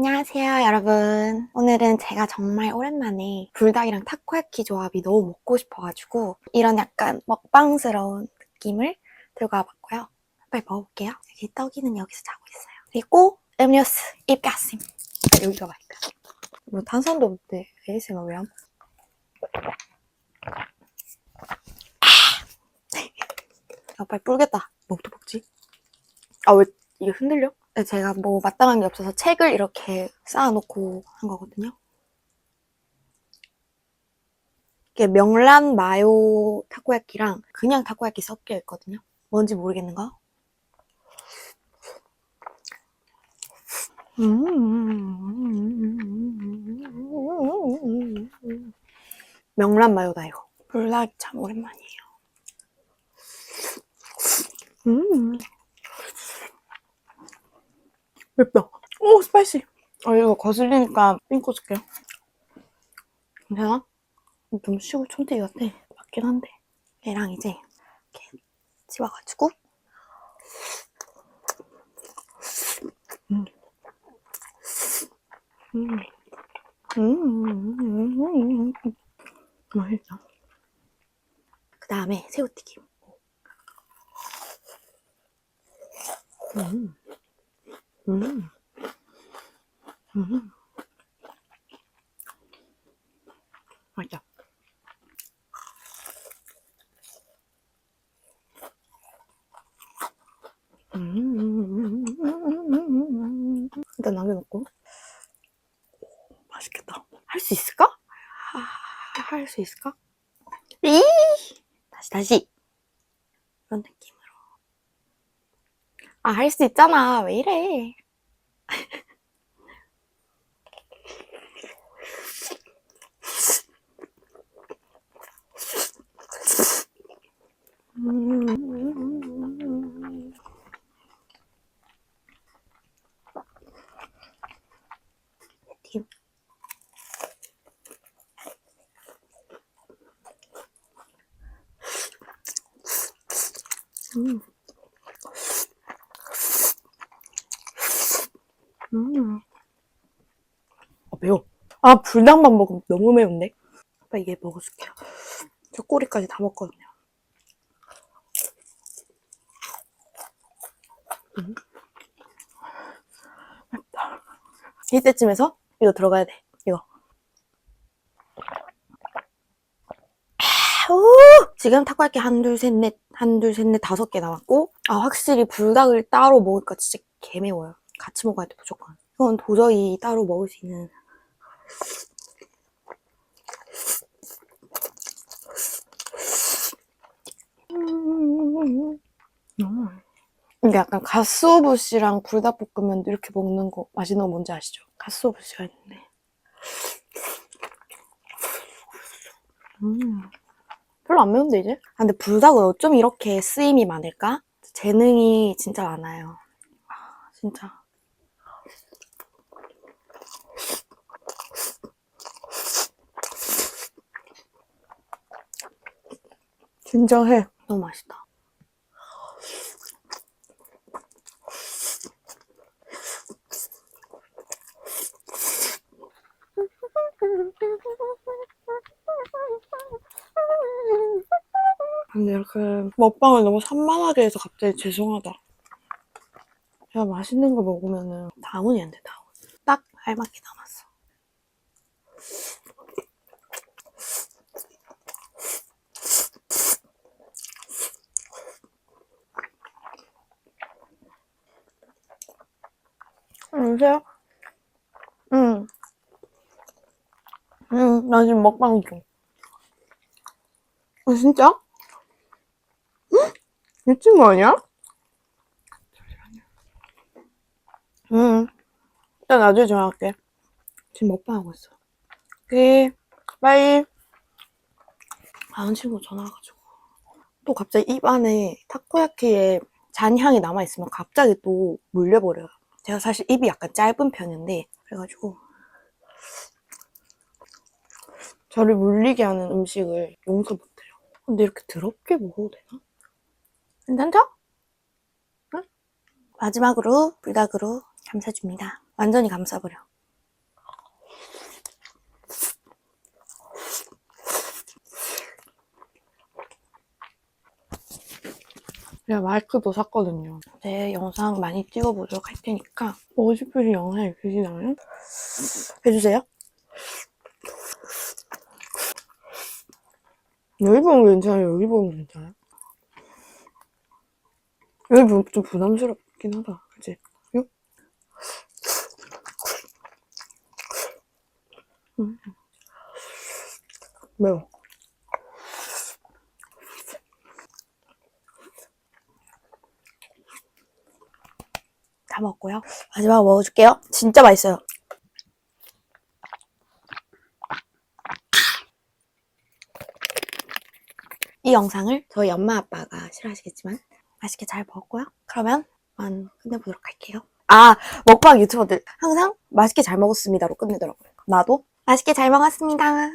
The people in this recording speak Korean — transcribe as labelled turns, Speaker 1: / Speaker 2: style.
Speaker 1: 안녕하세요, 여러분. 오늘은 제가 정말 오랜만에 불닭이랑 타코야키 조합이 너무 먹고 싶어가지고 이런 약간 먹방스러운 느낌을 들고 와봤고요. 빨리 먹어볼게요. 여기 떡이는 여기서 자고 있어요. 그리고 음료수 입가심. 여기가 맛있다. 뭐 탄산도 없대. ASMR 왜 안? 아, 빨리 불겠다. 뭐부터 먹지? 아, 왜 이게 흔들려? 네, 제가 뭐 마땅한 게 없어서 책을 이렇게 쌓아놓고 한 거거든요. 이게 명란 마요 타코야키랑 그냥 타코야키 섞여 있거든요. 뭔지 모르겠는 거. 음. 명란 마요다 이거. 불닭 참 오랜만이에요. 음. 맵다. 오, 스파이시. 아, 이거 거슬리니까 삥 꽂을게요. 괜찮아? 좀 쉬고 촌대기 같아. 맞긴 한데. 얘랑 이제 이렇게 집어가지고. 음. 음. 음. 음. 음. 맛있다. 그 다음에 새우튀김. 음. 음. 음. 맛있다. 음. 일단 남겨놓고. 맛있겠다. 할 수 있을까? 할수 있을까? 이 다시 다시 이런 느낌으로. 아, 할 수 있잖아. 왜 이래? 음. 팀. 음. 음. 아, 매워. 아, 불닭만 먹으면 너무 매운데? 아빠 이게 먹어줄게요. 저 꼬리까지 다 먹거든요. 음. 이때쯤에서 이거 들어가야 돼. 이거. 아, 우! 지금 타코야키 한, 둘, 셋, 넷, 한, 둘, 셋, 넷, 다섯 개 남았고, 아, 확실히 불닭을 따로 먹으니까 진짜 개매워요. 같이 먹어야 돼, 무조건. 이건 도저히 따로 먹을 수 있는. 음. 이게 약간 가스오부시랑 불닭볶음면 이렇게 먹는 거 맛있는 거 뭔지 아시죠? 가스오부시가 있는데. 음. 별로 안 매운데 이제? 아, 근데 불닭은 어쩜 이렇게 쓰임이 많을까? 재능이 진짜 많아요. 아, 진짜. 진정해. 너무 맛있다. 근데 이렇게 먹방을 너무 산만하게 해서 갑자기 죄송하다. 제가 맛있는 거 먹으면은 다운이 안 돼, 다운. 딱 알맞게 남았어. 여보세요? 응. 응, 나 지금 먹방 중. 아, 진짜? 응? 미친 거 아니야? 응. 일단 나중에 전화할게. 지금 먹방하고 있어. 오케이. 빠이. 아는 친구 전화 와가지고. 또 갑자기 입 안에 타코야키에 잔향이 남아있으면 갑자기 또 물려버려요. 제가 사실 입이 약간 짧은 편인데, 그래가지고. 저를 물리게 하는 음식을 용서 못해요. 근데 이렇게 더럽게 먹어도 되나? 괜찮죠? 응? 마지막으로 불닭으로 감싸줍니다. 완전히 감싸버려. 제가 마이크도 샀거든요. 제 영상 많이 찍어보도록 할 테니까 보고 싶으신 영상 있으시다면 해주세요. 여기 보면 괜찮아요. 여기 보면 괜찮아요. 여기 보면 좀 부담스럽긴 하다. 그치? 요? 음. 매워. 다 먹고요. 마지막 먹어줄게요. 진짜 맛있어요. 이 영상을 저희 엄마 아빠가 싫어하시겠지만 맛있게 잘 먹었고요. 그러면 만 끝내보도록 할게요. 아 먹방 유튜버들 항상 맛있게 잘 먹었습니다로 끝내더라고요. 나도 맛있게 잘 먹었습니다.